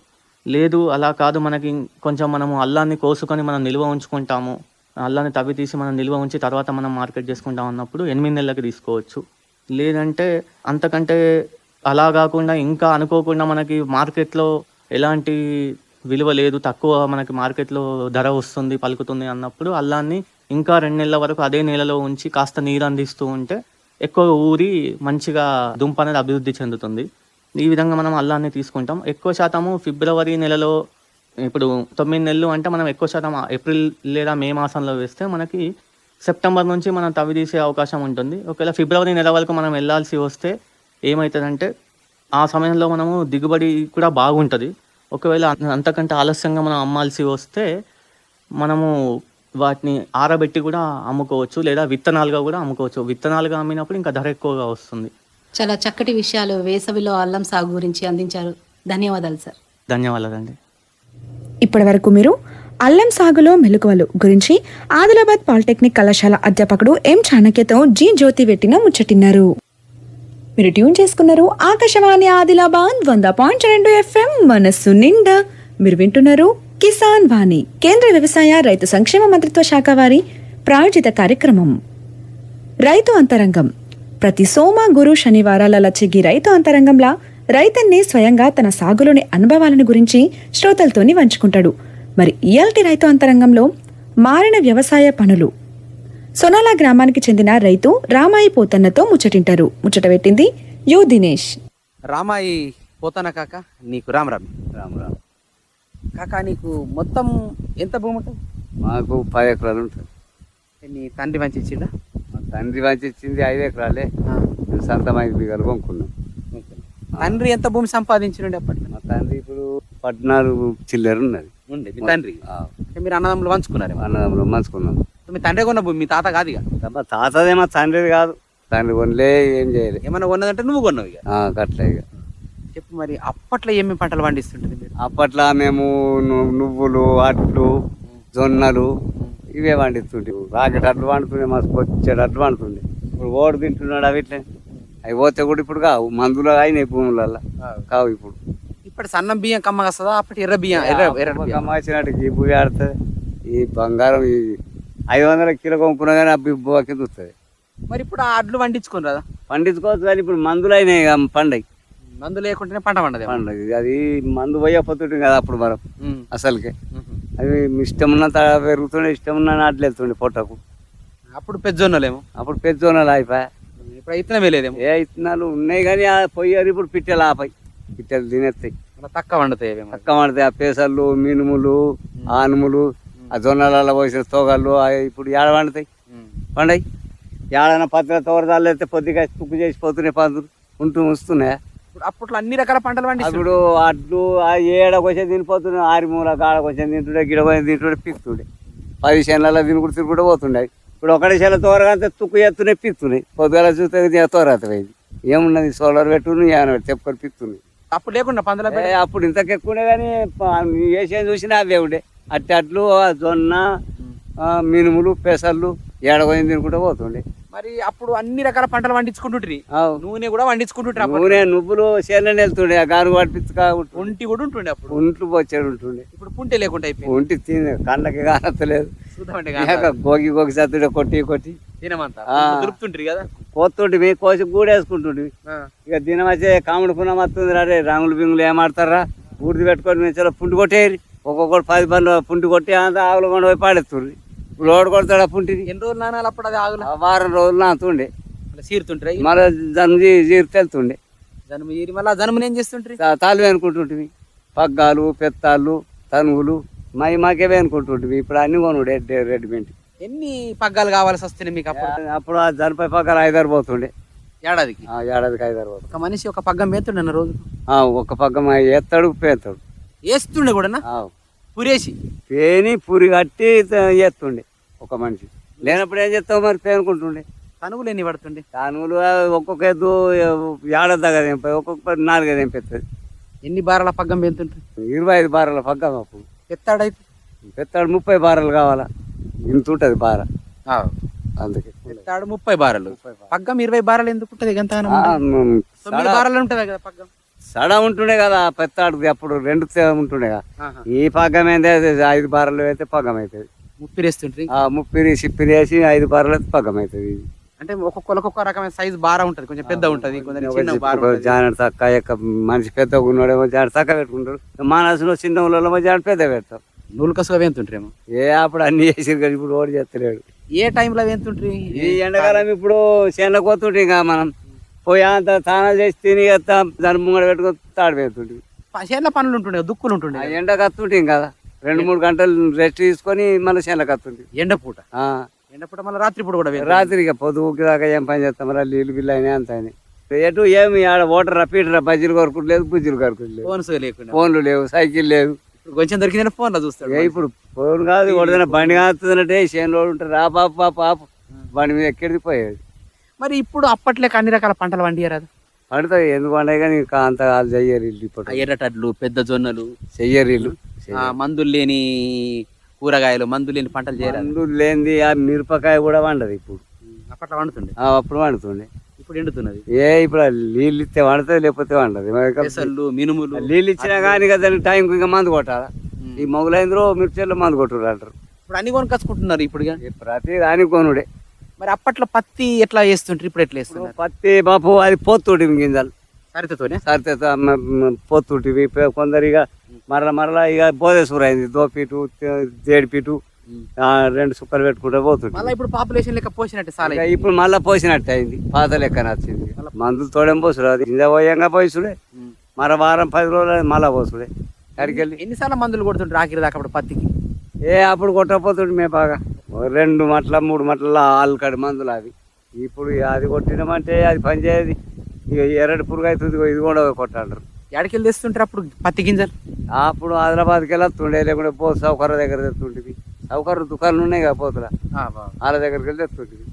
[SPEAKER 3] లేదు అలా కాదు మనకి కొంచెం మనము అల్లాన్ని కోసుకొని మనం నిల్వ ఉంచుకుంటాము. అల్లాన్ని తవ్వి తీసి మనం నిల్వ ఉంచి తర్వాత మనం మార్కెట్ చేసుకుంటాం అన్నప్పుడు ఎనిమిది నెలలకు తీసుకోవచ్చు. లేదంటే అంతకంటే అలా కాకుండా ఇంకా అనుకోకుండా మనకి మార్కెట్లో ఎలాంటి విలువ లేదు తక్కువ మనకి మార్కెట్లో ధర వస్తుంది పలుకుతుంది అన్నప్పుడు అల్లాన్ని ఇంకా రెండు నెలల వరకు అదే నేలలో ఉంచి కాస్త నీరు అందిస్తూ ఉంటే ఎక్కువ ఊరి మంచిగా దుంప అనేది అభివృద్ధి చెందుతుంది. ఈ విధంగా మనం అల్లాన్ని తీసుకుంటాం. ఎక్కువ శాతము ఫిబ్రవరి నెలలో ఇప్పుడు తొమ్మిది నెలలు అంటే మనం ఎక్కువ శాతం ఏప్రిల్ లేదా మే మాసంలో వేస్తే మనకి సెప్టెంబర్ నుంచి మనం తవ్వి తీసే అవకాశం ఉంటుంది. ఒకవేళ ఫిబ్రవరి నెల వరకు మనం వెళ్ళాల్సి వస్తే ఏమవుతుందంటే ఆ సమయంలో మనము దిగుబడి కూడా బాగుంటుంది. ఒకవేళ అంత- అంతకంటే ఆలస్యంగా మనం అమ్మాల్సి వస్తే మనము వాటిని ఆరబెట్టి కూడా అమ్ముకోవచ్చు లేదా విత్తనాలుగా కూడా అమ్ముకోవచ్చు. విత్తనాలుగా అమ్మినప్పుడు ఇంకా ధర ఎక్కువగా వస్తుంది.
[SPEAKER 2] చాలా చక్కటి విషయాలు వేసవిలో అల్లం సాగు గురించి అందించారు. ధన్యవాదాలు సార్.
[SPEAKER 3] ధన్యవాదాలండి.
[SPEAKER 1] ఇప్పటివరకు మీరు అల్లం సాగులో మెలకువలు గురించి ఆదిలాబాద్ పాలిటెక్నిక్ కళాశాల అధ్యాపకుడు ఎం చాణక్యతో జి జ్యోతి పెట్టిన ముచ్చటిన్నారు. మీరు ట్యూన్ చేసుకున్నారు ఆకాశవాణి ఆదిలాబాద్ వంద పాయింట్ రెండు ఎఫ్ఎం మనస్సు నిండా. మీరు వింటున్నారు కిసాన్ వాణి కేంద్ర వ్యవసాయ రైతు సంక్షేమ మంత్రిత్వ శాఖ వారి ప్రాయోజిత కార్యక్రమం. రైతు అంతరంగం. ప్రతి సోమ గురు శనివారాల లచ్చిగి రైతు అంతరంగంలా రైతన్ని స్వయంగా తన సాగులోని అనుభవాలను గురించి శ్రోతలతోని వంచుకుంటాడు. మరి ఇయాల్టి రైతు అంతరంగంలో మారిన వ్యవసాయ పనులు. సొనాల గ్రామానికి చెందిన రైతు రామాయి పోతన్నతో ముచ్చటింటారు. ముచ్చట పెట్టింది యు దినేష్.
[SPEAKER 4] రామాయి పోతానా కాక నీకు రామ్ రామ్.
[SPEAKER 5] రామ్ రామ్.
[SPEAKER 4] కాక నీకు మొత్తం ఎంత భూమి ఉంటుంది
[SPEAKER 5] మాకు పది ఎకరాలు ఉంటుంది.
[SPEAKER 4] నీ తండ్రి మంచి ఇచ్చిండా?
[SPEAKER 5] మా తండ్రి మంచి ఇచ్చింది ఐదు ఎకరాలే. సొంతమైంది బిగాలు కొనుక్కున్నాం.
[SPEAKER 4] తండ్రి ఎంత భూమి సంపాదించిండే అప్పట్లో
[SPEAKER 5] మా తండ్రి ఇప్పుడు పద్నాలుగు చిల్లర ఉన్నది.
[SPEAKER 4] ఉండే మీ తండ్రి. మీరు అన్నదమ్ములు పంచుకున్నారు
[SPEAKER 5] అన్నదమ్ములు మంచుకున్నాం
[SPEAKER 4] మీ తండ్రి కొన్న భూమి మీ తాత కాదు ఇక.
[SPEAKER 5] తప్ప తాతదే మా తండ్రిది కాదు. తండ్రి కొనలే ఏం చేయలే.
[SPEAKER 4] ఏమన్నా కొన్నదంటే నువ్వు కొన్నావు ఇక.
[SPEAKER 5] ఆ, గట్లే ఇక.
[SPEAKER 4] చెప్పు మరి అప్పట్లో ఏమేమి పంటలు పండిస్తుంటుంది మీరు?
[SPEAKER 5] అప్పట్లో మేము నువ్వులు అట్లు జొన్నలు ఇవే పండిస్తుంటే రాకెట్ అట్లు పండుతుండే మా వచ్చేటి అట్లు పండుతుండే. ఇప్పుడు ఓడి తింటున్నాడు అవి ఇట్లే. అవి పోతే కూడా ఇప్పుడు కావు. మందులు అయినాయి భూములల్లో. కావు ఇప్పుడు.
[SPEAKER 4] ఇప్పుడు సన్నం బియ్యం కమ్మగా వస్తుందా అప్పటి ఎర్ర బియ్యం. ఎర్ర ఎర్ర బియ్యం.
[SPEAKER 5] వచ్చినట్టు ఈ భూమి ఆడుతుంది. ఈ బంగారం ఈ ఐదు వందల కిలో కొనుక్కున్నా కానీ ఆ బిబ్బు కింద వస్తుంది.
[SPEAKER 4] మరి ఇప్పుడు ఆ అడ్లు పండించుకోరు కదా
[SPEAKER 5] పండించుకోవచ్చు కానీ ఇప్పుడు మందులు అయినాయి పండగ
[SPEAKER 4] మందు లేకుంటేనే పంట పండదు
[SPEAKER 5] పండగ అది మందు పోయకపోతుండే కదా అప్పుడు మనం అసలుకే. అవి ఇష్టం ఉన్నంత పెరుగుతుండే ఇష్టం ఉన్న నాట్లు వెళ్తుండే పొట్టకు.
[SPEAKER 4] అప్పుడు పెద్దోన్నలేమో
[SPEAKER 5] అప్పుడు పెద్దోనాలు అయిపోయా
[SPEAKER 4] ఇప్పుడు లేదేమో
[SPEAKER 5] ఏ ఇత్తనాలు ఉన్నాయి కానీ ఆ పొయ్యారు ఇప్పుడు పిట్టెలు ఆపాయి పిట్టెలు తినేస్తాయి.
[SPEAKER 4] తక్కువ అవేమో
[SPEAKER 5] పక్క పడితే ఆ పేసళ్ళు మినుములు ఆనుములు ఆ జొన్నలలో పోసిన తోగళ్ళు ఇప్పుడు ఏడ పండుతాయి పండయి ఏడన పత్ర తోరదాలు అయితే పొద్దుగా తుక్కు చేసిపోతున్నాయి పందులు. ఉంటూ వస్తున్నాయా?
[SPEAKER 4] ఇప్పుడు అప్పట్లో అన్ని రకాల పంటలు పండిస్తారు
[SPEAKER 5] అప్పుడు అడ్లు ఆ ఏడకు వచ్చే తినిపోతున్నాయి. ఆరిమూల కాడకు వచ్చే తింటుండే గిడ పోయి తింటుండే పిక్తుండే. పది చేనులలో తినుకుంటూ తిరుగుకుంటూ పోతుండే. ఇప్పుడు ఒకటి చేల తోరగా అంతే తుక్కు ఎత్తున్నాయి పిక్తున్నాయి పొద్దుగాల చూస్తే తోరత పోయింది. ఏమున్నది? సోలార్ పెట్టుకుని ఏమైనా చెప్పుకొని పిక్తున్నాయి
[SPEAKER 4] అప్పుడు లేకుండా పందుల
[SPEAKER 5] అప్పుడు ఇంతకెక్కువనే కానీ వేసేది చూసినా అవే ఉండే అట్టి అట్లు జొన్న మినుములు పెసళ్ళు ఏడకొని తినుకుంటూ పోతుండే.
[SPEAKER 4] మరి అప్పుడు అన్ని రకాల పంటలు పండించుకుంటుండ్రి
[SPEAKER 5] ఆవ్.
[SPEAKER 4] నూనె కూడా పండించుకుంటుంటారు.
[SPEAKER 5] నూనె నువ్వులు చేనులో వెళ్తుండే. గాను పట్టించుకా
[SPEAKER 4] ఒంటి కూడా ఉంటుండే అప్పుడు.
[SPEAKER 5] ఒంట్లు పోచేడు ఉంటుండే.
[SPEAKER 4] ఇప్పుడు పుంటే లేకుండా అయిపోయింది.
[SPEAKER 5] ఒంటి తినే కళ్ళకి కానత్తలేదు గోగి గోగి సత్తుడే కొట్టి కొట్టి
[SPEAKER 4] తినమంతా కదా?
[SPEAKER 5] కోతుంటివి కోసి గూడేసుకుంటుంటివి
[SPEAKER 4] ఆ.
[SPEAKER 5] ఇక దినం వచ్చే కాముడు పుణం వస్తుంది రే రంగులు బింగులు ఏమాడతారా? ఊడిది పెట్టుకొని మేము చాలా పుంటి కొట్టేయరు ఒక్కొక్కటి పది పనులు పుంటి కొట్టి అంత ఆవులు కొండ పోయి పాడేస్తుంది ఓడి కొడతాడు ఆ పుంటిని?
[SPEAKER 4] ఎన్ని రోజులు నానాలి అప్పుడు అది ఆగుల
[SPEAKER 5] వారం రోజులు నాతుండే
[SPEAKER 4] సీరుతుంటారు
[SPEAKER 5] మళ్ళీ జన్మ జీరు తెలుతుండే
[SPEAKER 4] జన్మ ఏరి మళ్ళీ జన్మని ఏం చేస్తుంటారు
[SPEAKER 5] తాలు అనుకుంటుంటివి పగ్గాలు పెత్తాళ్ళు తనుగులు మై మాకే అనుకుంటుంటివి ఇప్పుడు అన్ని కొనుడే రెడీమేడ్
[SPEAKER 4] ఎన్ని పగ్గాలు కావాల్సి వస్తున్నాయి మీకు అప్పుడు?
[SPEAKER 5] అప్పుడు ఆ జనపై పగ్గాలు ఐదారు పోతుండే.
[SPEAKER 4] ఏడాదికి?
[SPEAKER 5] ఆ ఏడాదికి ఐదారు పోతుండే
[SPEAKER 4] ఒక మనిషి ఒక పగ్గం వేస్తుండే అన్న రోజు?
[SPEAKER 5] ఆ, ఒక్క పగ్గం ఎత్తాడు పేస్తాడు
[SPEAKER 4] వేస్తుండే కూడా పురేసి?
[SPEAKER 5] పేని పురి కట్టి ఎత్తుండే ఒక మనిషి. లేనప్పుడు ఏం చేస్తావు మరి? పేనుకుంటుండే.
[SPEAKER 4] తనువులు ఎన్ని పడుతుండే?
[SPEAKER 5] కానుగులు ఒక్కొక్క ఎద్దు ఏడదాగా తెంపాయి ఒక్కొక్క నాలుగు తెంపెత్తది.
[SPEAKER 4] ఎన్ని బారాల పగ్గం పెంతుంటారు
[SPEAKER 5] ఇరవై ఐదు బారాల పగ్గం అప్పుడు.
[SPEAKER 4] ఎత్తాడైతే
[SPEAKER 5] పెత్తాడు ముప్పై బారాలు కావాలా? ఇంత ఉంటుంది బార. అందుకే.
[SPEAKER 4] ఎత్తాడు ముప్పై బారలు. పగ్గం ఇరవై బారలు ఎందుకు ఉంటుంది ఎంత బారలు ఉంటుంది కదా పగ్గం.
[SPEAKER 5] సడ ఉంటుండే కదా పెత్తాడు అప్పుడు రెండు ఉంటుండే కదా. ఈ పగ్గం ఏంది ఐదు బారలు అయితే పగ్గం అవుతుంది
[SPEAKER 4] ముప్పిరేస్తుంటారు
[SPEAKER 5] ఆ ముప్పిరి సిప్పిరి వేసి ఐదు బారలు అయితే పగ్గం అవుతుంది ఇది
[SPEAKER 4] అంటే ఒక్కొక్క రకమైన సైజ్ బార ఉంటది. కొంచెం పెద్ద ఉంటది కొంచెం చిన్న బార ఉంటది.
[SPEAKER 5] జానడు తక్క యొక్క మనిషి పెద్దగా ఉన్నాడేమో జానడు తక్క పెట్టుకుంటాడు. మానసులో చిన్న ఊళ్ళో జానడు పెద్ద పెడతాం
[SPEAKER 4] నూలు కసుగా వేంతుంటారేమో?
[SPEAKER 5] ఏ అప్పుడు అన్ని వేసి కానీ ఇప్పుడు ఓడి చేస్తలేడు.
[SPEAKER 4] ఏ టైంలో వేంతుంటారు?
[SPEAKER 5] ఈ ఎండాకాలం ఇప్పుడు చేనులకు పోతుంటే ఇంకా మనం. పోయి అంత స్నానం చేసి తిని ఇక దాని ముంగడ పెట్టుకొని తాడు పెడుతుంటే
[SPEAKER 4] చేనుల పనులు ఉంటుండే దుక్కులు ఉంటుండే
[SPEAKER 5] ఆ ఎండకు వస్తుంటే కదా రెండు మూడు గంటలు రెస్ట్ తీసుకొని మళ్ళీ చేనులకు వస్తుంటే
[SPEAKER 4] ఎండపూట
[SPEAKER 5] ఆ,
[SPEAKER 4] ఎండపూట మళ్ళీ రాత్రి పూట కూడా.
[SPEAKER 5] రాత్రి ఇక పొద్దుకి దాకా ఏం పని చేస్తాం? మరి నీళ్ళు బిల్లు అయినా అంత అయినాయి. ఎటు ఏమి ఆడ ఓటర్ పీటరా బజ్జీలు కొరకట్లేదు బుజ్జీలు కొరకట్లేదు
[SPEAKER 4] ఫోన్స్ లేకుండా.
[SPEAKER 5] ఫోన్లు లేవు సైకిల్ లేదు
[SPEAKER 4] ఇప్పుడు కొంచెం దొరికిందని ఫోన్లో చూస్తాడు
[SPEAKER 5] ఇప్పుడు ఫోన్ కాదు కొడుతున్న బండి కాస్తుందంటే చేను రోడ్డు ఉంటారు ఆ పాప పాప పాప. బండి మీద ఎక్కడికి పోయేది.
[SPEAKER 4] మరి ఇప్పుడు అప్పట్లేక అన్ని రకాల పంటలు పండియరాదు
[SPEAKER 5] పడతాయి ఎందుకు పండాయి కానీ ఇంకా అంత చెయ్యరు ఇల్లు ఇప్పుడు
[SPEAKER 4] ఎర్రటడ్లు పెద్ద జొన్నలు
[SPEAKER 5] చెయ్యరు
[SPEAKER 4] మందులు లేని కూరగాయలు మందులు లేని పంటలు చేయరాదు
[SPEAKER 5] మందు లేనిది ఆ మిరపకాయ కూడా వండదు ఇప్పుడు.
[SPEAKER 4] అప్పట్లో వండుతుండే?
[SPEAKER 5] ఆ, అప్పుడు వండుతుండే.
[SPEAKER 4] ఇప్పుడు ఎండుతున్నది?
[SPEAKER 5] ఏ ఇప్పుడు ఆ నీళ్ళు ఇస్తే వండుతుంది లేకపోతే వండదు. మరి ఇంకా
[SPEAKER 4] పెసళ్ళు మినుములు
[SPEAKER 5] నీళ్ళు ఇచ్చినా కానీ కదా దానికి టైంకి ఇంకా మందు కొట్టాలా? ఈ మొగలైంద్రో మిర్చిలో మందు కొట్టురు అంటారు.
[SPEAKER 4] ఇప్పుడు అన్ని కొనుకొచ్చుకుంటున్నారు ఇప్పుడు ఇక.
[SPEAKER 5] ఈ ప్రతి దానికి కొనుడే.
[SPEAKER 4] మరి అప్పట్లో పత్తి ఎట్లా వేస్తుంటారు ఇప్పుడు ఎట్లా
[SPEAKER 5] ఇప్పుడు
[SPEAKER 4] వేస్తున్నారు?
[SPEAKER 5] పత్తి బాపు అది పోతుంటి గింజలు.
[SPEAKER 4] సరితతోనే?
[SPEAKER 5] సరితే పోతుంటివి కొందరు ఇక మరల మరల ఇక బోధేశ్వర అయింది. దోపీటు జేడిపీటు ఆ, రెండు సుక్కలు పెట్టుకుంటే పోతుంటే
[SPEAKER 4] మళ్ళీ ఇప్పుడు పాపులేషన్ లెక్క పోసినట్టు
[SPEAKER 5] ఇక ఇప్పుడు మళ్ళీ పోసినట్టు అయింది. పాత లెక్క నచ్చింది. మందులు తోడేం పోసుడు అది. గింజ పోయంగా పోసుడే మర వారం పది రోజులు మళ్ళా పోసుడే. అడికెళ్ళి
[SPEAKER 4] ఎన్నిసార్లు మందులు కొడుతుంటారు ఆఖరి దాకా అప్పుడు పత్తికి?
[SPEAKER 5] ఏ అప్పుడు కొట్టకపోతుండే మేము బాగా. రెండు మట్ల మూడు మట్ల ఆలుకడి మందులు అవి. ఇప్పుడు అది కొట్టినామంటే అది పనిచేయదు ఇక ఎర్రటి పురుగు అవుతుంది ఇది కూడా కొట్టాంటారు
[SPEAKER 4] ఎడకెళ్ళి తెస్తుంటారు అప్పుడు పత్తి గింజలు?
[SPEAKER 5] అప్పుడు ఆదిలాబాద్కి వెళ్ళి వస్తుండే లేకుంటే పో సౌకర్య దగ్గర తెస్తుంటివి. సౌకర్య దుకాణాలు ఉన్నాయి కదా పోతుల. వాళ్ళ దగ్గరికి వెళ్ళి తెస్తుంటివి.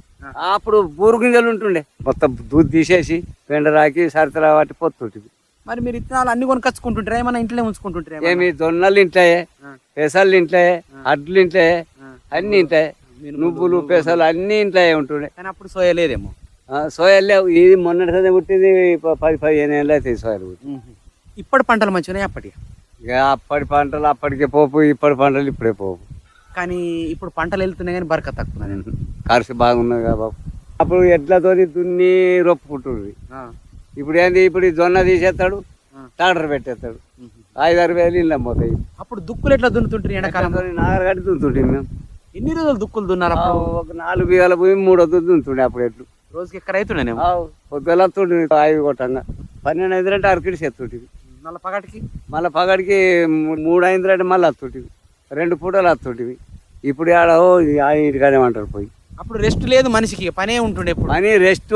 [SPEAKER 5] అప్పుడు బూరు గింజలు ఉంటుండే మొత్తం దూద్ తీసేసి పెండ రాకి సరితల వాటి పొత్తుంటివి
[SPEAKER 4] మరి మీరు ఇత్తనాలు అన్ని కొనుకొచ్చుకుంటుంటారా? ఏమన్నా ఇంట్లో ఉంచుకుంటుంటారా
[SPEAKER 5] ఏమి జొన్నలు ఇంటాయే పెసలు ఇంటాయే అడ్లు ఇంటాయే అన్ని ఇంటాయి నువ్వులు పెసలు అన్ని ఇంటాయే ఉంటుండే.
[SPEAKER 4] కానీ అప్పుడు సోయా లేదేమో
[SPEAKER 5] ఆ, సోయాలు లేవు. ఇది మొన్నటి సందే పుట్టింది పది పదిహేను ఏళ్ళు అవుతాయి సోయాలు
[SPEAKER 4] ఇప్పటి పంటలు మంచిగా ఉన్నాయి అప్పటి
[SPEAKER 5] ఇక అప్పటి పంటలు అప్పటికే పోపు ఇప్పటి పంటలు ఇప్పుడే పోపు.
[SPEAKER 4] కానీ ఇప్పుడు పంటలు వెళ్తున్నాయి కానీ బరక తక్కువ.
[SPEAKER 5] ఖర్చు బాగున్నది కదా బాబు. అప్పుడు ఎడ్లతోని దున్ని రొప్పుకుంటుంది ఇప్పుడు ఏంది? ఇప్పుడు జొన్న తీసేస్తాడు ట్రాక్టర్ పెట్టేస్తాడు. ఐదారు వేలు ఇళ్ళ పోతాయి.
[SPEAKER 4] అప్పుడు దుక్కులు ఎట్లా దున్నుతుంటారు ఎండాకాలం?
[SPEAKER 5] నాగరగడ్డి దున్నుతుంటే మేము.
[SPEAKER 4] ఎన్ని రోజులు దుక్కులు దున్నారు
[SPEAKER 5] ఒక నాలుగు బిగాల పోయి మూడు వద్దు దున్నుతుండే అప్పుడు ఎట్లు
[SPEAKER 4] రోజుకి ఎక్కడ అవుతున్నానేమో
[SPEAKER 5] పొద్దుల ఐదు కొట్టంగా. పన్నెండు అయిందంటే అరకిడి చేస్తుంటివి
[SPEAKER 4] నల్ల పగటికి?
[SPEAKER 5] మళ్ళీ పగడికి మూ- మూడు అయిందంటే మళ్ళీ వస్తుంటివి రెండు పూటలు వస్తుంటివి ఇప్పుడు ఆడ ఇంటికానే అంటారు పోయి.
[SPEAKER 4] అప్పుడు రెస్ట్ లేదు మనిషికి పనే ఉంటుండే ఎప్పుడు?
[SPEAKER 5] అని రెస్ట్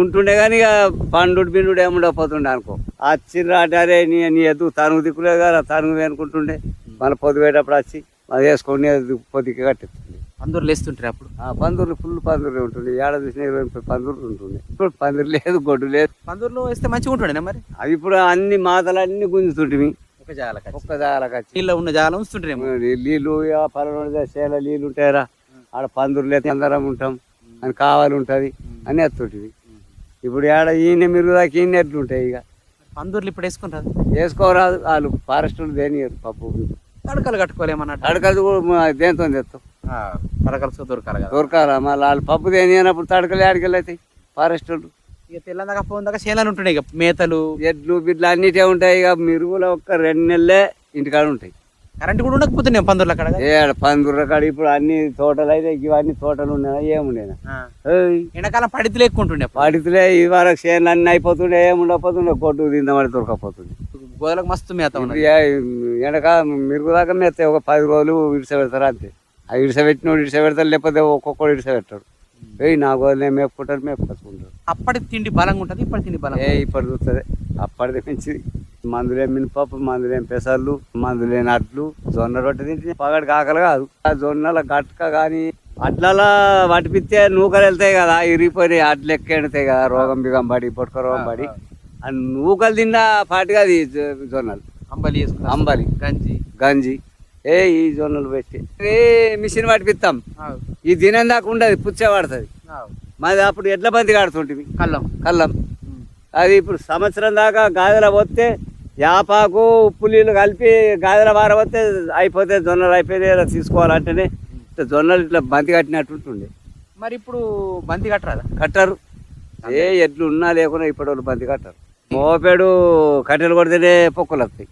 [SPEAKER 5] ఉంటుండే కానీ ఇక పండు బిండు ఏముండకపోతుండే అనుకో. వచ్చిర్రు అటారే నీ నీ ఎద్దు తనుగు దిక్కులే కదా తనుగు అనుకుంటుండే. మళ్ళీ పొద్దుపోయేటప్పుడు వచ్చి అది వేసుకొని పొద్దుకి కట్టేస్తుండే
[SPEAKER 4] అందరు లేస్తుంటారు అప్పుడు?
[SPEAKER 5] ఆ పందుర్లు ఫుల్ పందుర్లు ఉంటుండే. ఏడ చూసిన ఇరవై ముప్పై పందుర్లు ఉంటుండే. ఇప్పుడు పందిరి లేదు గొడ్డు లేదు.
[SPEAKER 4] పందూరులో వేస్తే మంచిగా ఉంటుండే మరి?
[SPEAKER 5] అవి ఇప్పుడు అన్ని మాతలు అన్ని గుంజుతుంటివి.
[SPEAKER 4] ఒక జాలక
[SPEAKER 5] ఒక్క దాలకు వచ్చి.
[SPEAKER 4] నీళ్ళ ఉన్న జాల ఉంచుతుంటారేమో.
[SPEAKER 5] నీళ్ళు పలానా చేల నీళ్ళు ఉంటాయరా? ఆడ పందురు లేదు అందరం ఉంటాం. అని కావాలి ఉంటుంది. అని ఎత్తుంటివి. ఇప్పుడు ఆడ ఈయన మీరు దాకా ఈయన ఎట్లుంటాయి ఇక.
[SPEAKER 4] పందూర్లు ఇప్పుడు వేసుకుంటారు
[SPEAKER 5] వేసుకోరాదు. వాళ్ళు ఫారెస్టులు దేనియరు పప్పు.
[SPEAKER 4] తడకలు కట్టుకోలేమన్నట్టు.
[SPEAKER 5] తడకలు కూడా మా దేంతో తెస్తాం?
[SPEAKER 4] తడకలు దొరకాలి కదా.
[SPEAKER 5] దొరకాల? మళ్ళీ వాళ్ళు పప్పు దేనియనప్పుడు తడకలు ఆడికెళ్ళి అవుతాయి ఫారెస్టులు
[SPEAKER 4] ఇక తెల్లందాక పోందాక చేయాలని ఉంటుండే ఇక మేతలు.
[SPEAKER 5] ఎడ్లు బిడ్లు అన్నిటే ఉంటాయి ఇక. మిరుగులు ఒక్క రెండు నెలలే ఇంటికాడ ఉంటాయి.
[SPEAKER 4] కరెంట్ కూడా ఉండకపోతున్నాయి పందూర్లు అక్కడ
[SPEAKER 5] ఏ ఆడ పందుర్ర కాడ ఇప్పుడు అన్ని తోటలు అయితే ఇవన్నీ తోటలు ఉన్నాయి ఏముండేనా.
[SPEAKER 4] ఎండాకాలం పడితే ఎక్కువ ఉంటుండే
[SPEAKER 5] ఈ వరకు చేనులు అన్ని అయిపోతుండే ఏముండకపోతుండే కొట్టు తిందామని దొరకపోతుంది
[SPEAKER 4] గోదలకు మస్తు మేత ఉన్నది.
[SPEAKER 5] వెనక మిరుగు దాకా మెత్తే ఒక పది రోజులు ఇడిస పెడతారు అంతే. ఆ ఇడిస పెట్టినోడు ఇడిస పెడతారు లేకపోతే ఒక్కొక్కడు ఇడిస పెట్టాడు ఏయ్ నా గోదలే మేపుకుంటారు మేపుకొచ్చుకుంటారు
[SPEAKER 4] అప్పటి తిండి బలంగా ఉంటుంది ఇప్పటి తిండి బలం
[SPEAKER 5] ఏ ఇప్పుడు చూస్తుంది. అప్పటిది మంచిది మందులేం మినపప్పు మందులేం పెసర్లు మందులేని అడ్లు జొన్న రొట్టె తింటే పగడికి ఆకలి కాదు. ఆ జొన్నల గట్క కానీ అట్లలా వటిపిస్తే నూకలు వెళ్తాయి కదా ఇరిగిపోయి అడ్లు ఎక్కేడతాయి కదా రోగం బిగం పడి పొట్టుక రోగం పడి. ఆ నూకలు తిన్నా పాటిగా అది జొన్నలు.
[SPEAKER 4] అంబలి
[SPEAKER 5] అంబలి.
[SPEAKER 4] గంజి.
[SPEAKER 5] గంజి. ఏ ఈ జొన్నలు పెట్టి. ఏ మిషన్ పట్టిపిస్తాం
[SPEAKER 4] ఆవ్.
[SPEAKER 5] ఈ దినం దాకా ఉండదు పుచ్చే పడుతుంది. మాది అప్పుడు ఎడ్ల బంతి కాడుతుంటివి
[SPEAKER 4] కళ్ళం
[SPEAKER 5] కళ్ళం అది ఇప్పుడు సంవత్సరం దాకా గాదెల పోతే యాపాకు ఉప్పు నీళ్ళు కలిపి గాదెల వార పోతే అయిపోతే జొన్నలు అయిపోయినాయి ఇలా తీసుకోవాలంటేనే ఇట్లా జొన్నలు ఇట్లా బంతి కట్టినట్టు ఉంటుండే.
[SPEAKER 4] మరి ఇప్పుడు బంతి కట్టరాదా?
[SPEAKER 5] కట్టరు. ఏ ఎడ్లు ఉన్నా లేకున్నా ఇప్పటి వాళ్ళు బంతి కట్టరు. మోపేడు కట్టెలు కొడితేనే పొక్కులు వస్తాయి.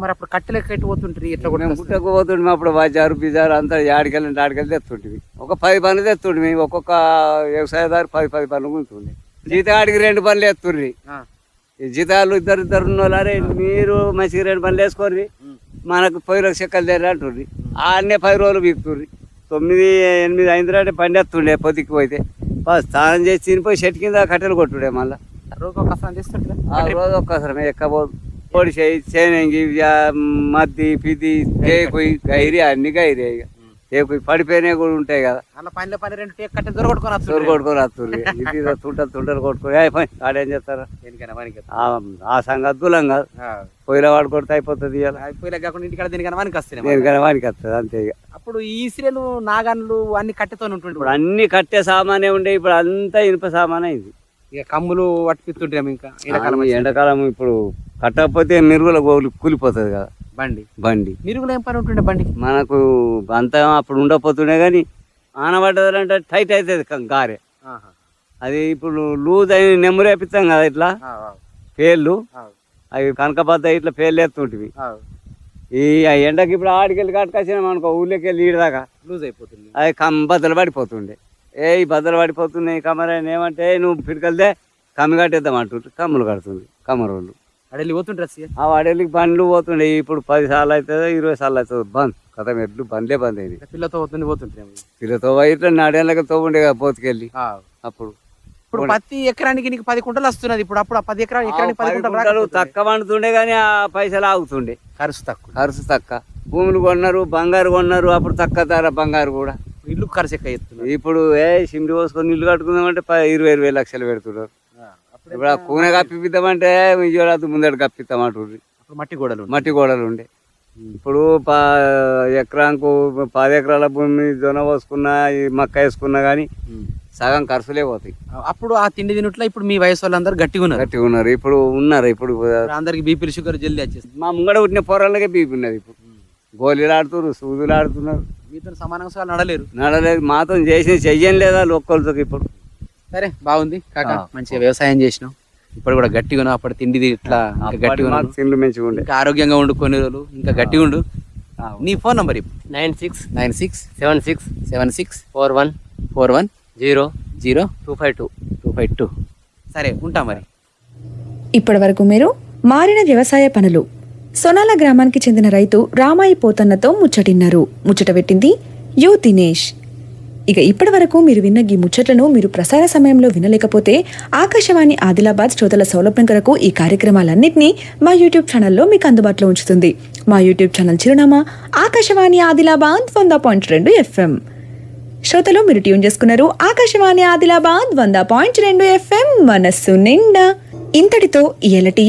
[SPEAKER 4] మరి అప్పుడు కట్టెలు ఎక్కటి పోతుంటారు ఎట్లా కూడా
[SPEAKER 5] గుట్టకు పోతుండే అప్పుడు బజారు బిజారు అంతా ఆడికెళ్ళి ఆడికెళ్ళి తెస్తుంటివి. ఒక పది పనులు తెస్తుండే ఒక్కొక్క వ్యవసాయదారు పది పది పనులు గుంటుండే జీతగాడికి రెండు పనులు ఎత్తుర్రి ఈ జీతాలు ఇద్దరు ఇద్దరు ఉన్నోళ్ళరే మీరు మంచిగా రెండు పనులు వేసుకోర్రి మనకు పొయ్యిలకు చెక్కలు తెర్రి అంటుండ్రి. ఆడనే పది రోజులు బీకుతుర్రి తొమ్మిది ఎనిమిది అయిందంటే బండి ఎత్తుండే పొద్దుకి బా, స్నానం చేసి తినిపోయి చెట్టు కింద కట్టెలు కొట్టుడే మళ్ళీ.
[SPEAKER 4] రోజు ఒక కష్టం చేస్తుంటారా
[SPEAKER 5] ఆ రోజు ఒక్కసారి ఎక్కబోదు పొడి చేయి చేనంగి మద్ది పిది తేకుయి గైరి అన్ని గైరి ఇక తేకుయి పడిపోయినవి కూడా ఉంటాయి కదా.
[SPEAKER 4] అలా పనిలో పని రెండు టేక్ కట్టెలు దొరకొట్టుకొని
[SPEAKER 5] తోరు
[SPEAKER 4] వస్తుంటారు
[SPEAKER 5] కొట్టుకొని వస్తుంది [LAUGHS] ఇది తుంటలు తుంటలు కొట్టుకొని అయిపోయి ఆడేం చేస్తారు?
[SPEAKER 4] దేనికైనా పనికి
[SPEAKER 5] ఆ- సంగతి దూలం కాదు. పొయ్యిలో వాడు కొడితే అయిపోతుంది
[SPEAKER 4] అయిపోయినా కాకుండా ఇంటికాడ దేనికైనా పనికి వస్తున్నాయి
[SPEAKER 5] దేనికైనా వానికి వస్తుంది అంతే ఇక
[SPEAKER 4] అప్పుడు ఈ ఈసిరేలు నాగన్లు అన్ని కట్టెతో ఉంటుండే.
[SPEAKER 5] ఇప్పుడు అన్ని కట్టే సామానే ఉండే ఇప్పుడు అంతా ఇనుప సామాన్ అయింది
[SPEAKER 4] ఇక కమ్ములు పట్టిస్తుంటాం ఇంకా ఎండాకాలం
[SPEAKER 5] ఎండాకాలం ఇప్పుడు కట్టకపోతే మెరుగుల గోలు కూలిపోతుంది కదా.
[SPEAKER 4] బండి.
[SPEAKER 5] బండి.
[SPEAKER 4] మిరుగులు ఏం పని ఉంటుండే బండికి?
[SPEAKER 5] మనకు అంతా అప్పుడు ఉండకపోతుండే కానీ ఆనబడ్డదంటే టైట్ అవుతుంది గారె. అది ఇప్పుడు లూజ్ అయి నెమ్మరేపిస్తాం కదా ఇట్లా. పేర్లు. అవి కనకబద్ద ఇట్లా పేర్లు ఎత్తుంటివి ఈ ఆ ఎండకి ఇప్పుడు ఆడికెళ్ళి కట్టుకొచ్చినాం అనుకో ఊళ్ళోకి వెళ్ళి ఈడదాకా
[SPEAKER 4] లూజ్ అయిపోతుంది
[SPEAKER 5] అవి కమ్ బద్దలు పడిపోతుండే. ఏ బద్దలు పడిపోతున్నాయి కమరైన ఏమంటే నువ్వు పిడికెళ్తే కమ్మి కట్టేద్దాం అంటుండ్రు. కమ్ములు కడుతుంది కమ్మరోళ్ళు
[SPEAKER 4] అడెళ్ళి పోతుంటారు
[SPEAKER 5] ఆ వాడేళ్ళకి బండ్లు పోతుండే ఇప్పుడు పది సార్లు అవుతుందో ఇరవై సార్లు అవుతుంది బంద్. కథ ఎడ్లు బండ్లే బంద్ అయింది
[SPEAKER 4] పిల్లతో పోతుంది పోతుంటారు
[SPEAKER 5] పిల్లతో ఇట్లా నాడేళ్ళకి తోవుండే కదా పోతుకెళ్ళి. అప్పుడు.
[SPEAKER 4] ఇప్పుడు పత్తి ఎకరానికి నీకు పది కుంటలు వస్తున్నది ఇప్పుడు అప్పుడు పది ఎకరా
[SPEAKER 5] ఆ
[SPEAKER 4] ఎకరానికి పది కుంటలు.
[SPEAKER 5] తక్కువ వండుతుండే కానీ ఆ పైసలు ఆగుతుండే.
[SPEAKER 4] ఖర్చు తక్కువ.
[SPEAKER 5] ఖర్చు తక్కువ. భూములు కొన్నారు బంగారు కొన్నారు అప్పుడు తక్కువ ధర బంగారు కూడా.
[SPEAKER 4] ఇల్లు ఖర్చు ఎక్కువ ఎత్తున్నారు
[SPEAKER 5] ఇప్పుడు ఏ సిమ్డి పోసుకొని ఇల్లు కట్టుకుందామంటే ఇరవై ఇరవై లక్షలు పెడుతున్నారు. ఇప్పుడు ఆ కూన కప్పిద్దామంటే ఇవ్వరాదు ముందర కప్పిస్తామంటారు
[SPEAKER 4] అప్పుడు మట్టి గోడలు.
[SPEAKER 5] మట్టి గోడలు ఉండే. ఇప్పుడు పా ఎకరాకు పది ఎకరాల భూమి జొన్న పోసుకున్నా ఈ మక్క వేసుకున్నా కానీ సగం ఖర్చులే పోతాయి.
[SPEAKER 4] అప్పుడు ఆ తిండి తినట్లో ఇప్పుడు మీ వయసు వాళ్ళందరూ గట్టిగా ఉన్నారు.
[SPEAKER 5] గట్టిగా ఉన్నారు. ఇప్పుడు ఉన్నారు. ఇప్పుడు
[SPEAKER 4] అందరికి బీపీలు షుగర్ జల్దీ వచ్చేస్తుంది.
[SPEAKER 5] మా ముంగడ పుట్టిన పోరాళ్ళకే బీపీ ఉన్నది ఇప్పుడు. గోళీలు ఆడుతున్నారు సూదులు ఆడుతున్నారు.
[SPEAKER 4] మీతో సమానంగా నడలేరు.
[SPEAKER 5] నడలేదు మాతో చేసి చెయ్యం లేదా ఒక్కరితో ఇప్పుడు.
[SPEAKER 4] సరే బాగుంది. కాక. మంచిగా వ్యవసాయం చేసినాం ఇప్పుడు కూడా గట్టిగా ఉన్నావు. అప్పుడు తిండి ఇట్లా గట్టిగా
[SPEAKER 5] తిండ్లు మంచిగా ఉండే.
[SPEAKER 4] ఇంకా ఆరోగ్యంగా ఉండు కొన్ని రోజులు. ఇంకా గట్టిగా ఉండు. నీ ఫోన్ నంబర్ ఇప్పుడు
[SPEAKER 6] nine six
[SPEAKER 4] nine six
[SPEAKER 6] seven six
[SPEAKER 4] seven six
[SPEAKER 6] four one
[SPEAKER 4] four one
[SPEAKER 6] zero
[SPEAKER 4] zero
[SPEAKER 6] two five two.
[SPEAKER 4] Two five two. సరే ఉంటా మరి.
[SPEAKER 1] ఇప్పటి వరకు మీరు మారిన వ్యవసాయ పనులు సొనాల గ్రామానికి చెందిన రైతు రామాయి పోతన్నతో ముచ్చటిన్నారు. ముచ్చట పెట్టింది యు దినేష్ ఇక ఇప్పటి వరకు మీరు విన్న ఈ ముచ్చట్లను మీరు ప్రసార సమయంలో వినలేకపోతే ఆకాశవాణి ఆదిలాబాద్ శ్రోతల సౌలభ్యం కొరకు ఈ కార్యక్రమాలన్నింటినీ మా యూట్యూబ్ ఛానల్లో మీకు అందుబాటులో ఉంచుతుంది. మా యూట్యూబ్ ఛానల్ చిరునామా ఆకాశవాణి ఆదిలాబాద్ వంద పాయింట్ రెండు ఎఫ్ఎం. శ్రోతలు మీరు ట్యూన్ చేసుకున్నారు ఆకాశవాణి ఆదిలాబాద్ వంద పాయింట్ రెండు ఎఫ్ఎం. మనస్సు నిండా. ఇంతటితో ఎలటి